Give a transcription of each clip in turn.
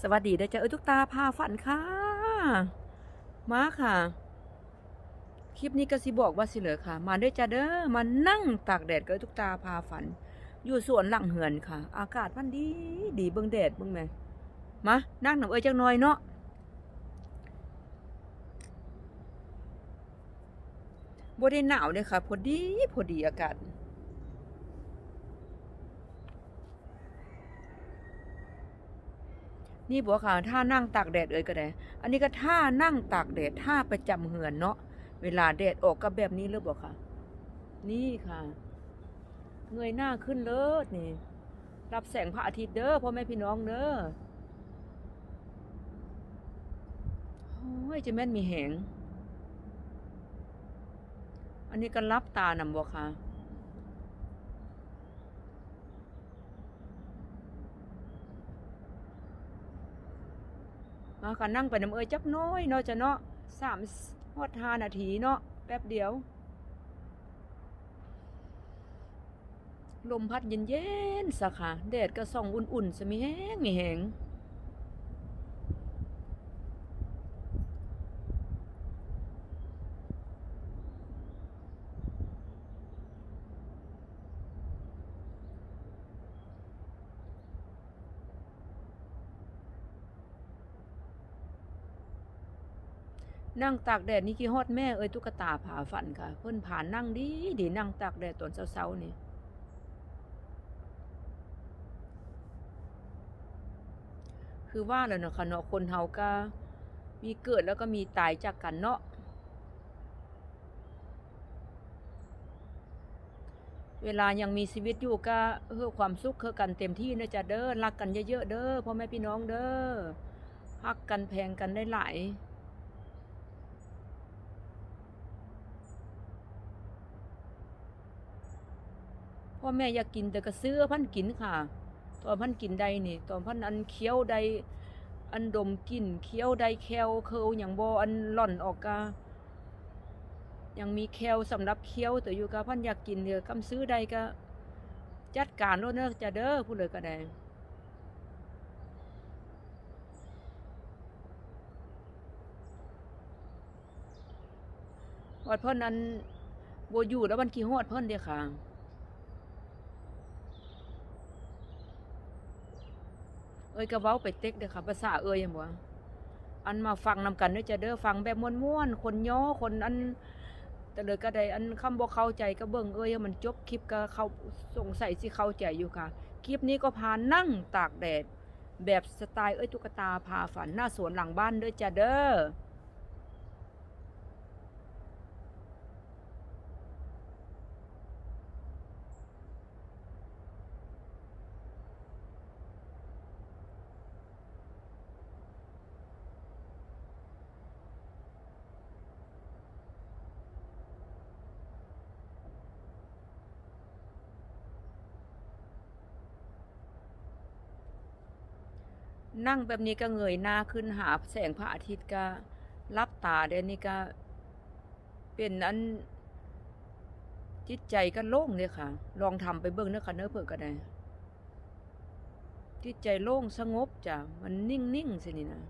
สวัสดีเด้อจ้าเอ้ยทุกตาพาฝันค่ะ มาค่ะ คลิปนี้ก็สิบอกว่าสิเหลือค่ะ มาเด้อจ้าเด้อมานั่งตากแดดกับทุกตาพาฝัน อยู่สวนหลังเหือนค่ะ อากาศมันดีดีเบิ่งแดดเบิ่งแม่มานั่งหน่ำเอ้ยจังหน่อยเนาะบ่ได้หนาวเลยค่ะ พอดีพอดีอากาศ นี่บอกค่ะท่านั่งตากแดดเอ่ยก็ได้ อันนี้ก็ท่านั่งตากแดดท่าประจำเหือนเนาะ เวลาแดดออกก็แบบนี้เลยบอกค่ะ นี่ค่ะ เงยหน้าขึ้นเลิศนี่ รับแสงพระอาทิตย์เด้อพ่อแม่พี่น้องเด้อโอ้ยจะแม่นมีแหง อันนี้ก็รับตานำบอกค่ะ มานั่งไปน้ำเอ้ยจักน้อยเนาะจะเนาะสามฮอดห้านาทีเนาะแป๊บเดียว ลมพัดเย็นๆสะค่ะแดดก็ส่องอุ่นๆสมีแห้งมีแหง นั่งตากแดดนี่กี่ฮอดแม่เอ้ยตุ๊กตาผาฝันค่ะ เพิ่นผ่านนั่งดีดีนั่งตากแดดตอนเช้าๆนี่คือว่าแล้วเนาะค่ะเนาะคนเฮาก็มีเกิดแล้วก็มีตายจากกันเนาะเวลายังมีชีวิตอยู่ก็เพื่อความสุขคือกันเต็มที่นะจ๊ะเด้อรักกันเยอะๆเด้อพ่อแม่พี่น้องเด้อฮักกันแพงกันได้หลาย พ่อแม่อยากกินแต่ก็ซื้อพันกินค่ะ ตอนพันกินใดนี่ ตอนพันอันเคี้ยวใด อันดมกินเคี้ยวใดแคลเคิลอย่างบออันหล่อนออกกายังมีแคลสำหรับเคี้ยวแต่อยู่กะพันอยากกินเดียวกำซื้อใดก็ จัดการโน่นเนอะจะเด้อพูดเลยก็ได้ฮอดเพิ่นนั้นโบอยู่แล้วมันขี้ฮอดเพิ่นเดียค่ะ อ้ยก็เว้าไปเต็กเด้อค่ะภาษาเอ้ยยังบ่อันมาฟังนำกันเด้อจะเด้อฟังแบบม่วนๆคนย่อคนอันแต่เลยก็ได้อันคำบ่เข้าใจก็เบิ่งเอ้ยมันจบคลิปก็เขาสงสัยสิเข้าใจอยู่ค่ะ คลิปนี้ก็พานั่งตากแดดแบบสไตล์เอ้ยตุ๊กตาพาฝันหน้าสวนหลังบ้านเด้อจ้ะเด้อ นั่งแบบนี้ก็เงยหน้าขึ้นหาแสงพระอาทิตย์ก็รับตาเดี๋ยวนี้ก็ เป็นอันจิตใจก็โล่งเลยค่ะ ลองทำไปเบิ้งเนื้อค่ะเนื้อเพื่อก็ได้จิตใจโล่งสงบจ้ะมันนิ่งๆสินี่นะ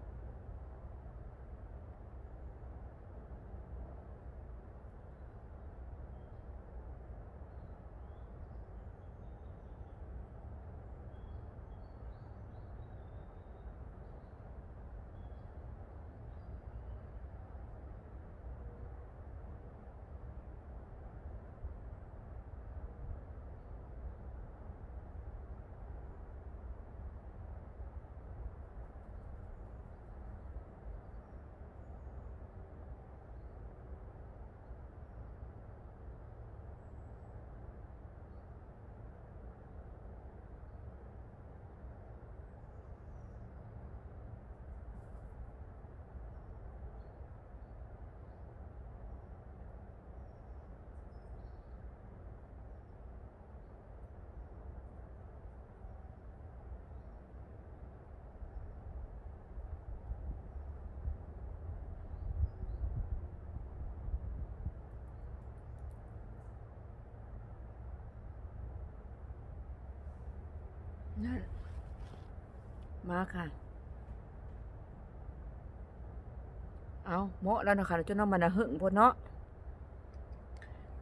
นั่นมาค่ะ เอาโมะแล้วนะคะจนน้องมันหึ่งพอเนาะ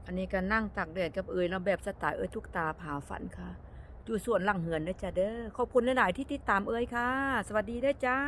อันนี้การนั่งตักแดดกับเอ๋ยเราแบบสไตล์เอ๋ยทุกตาผาฝันค่ะ อยู่ส่วนหลังเหือนด้วจ้าเด้อ ขอบคุณหลาย ๆ ที่ติดตามเอ๋ยค่ะ สวัสดีเด้วจ้า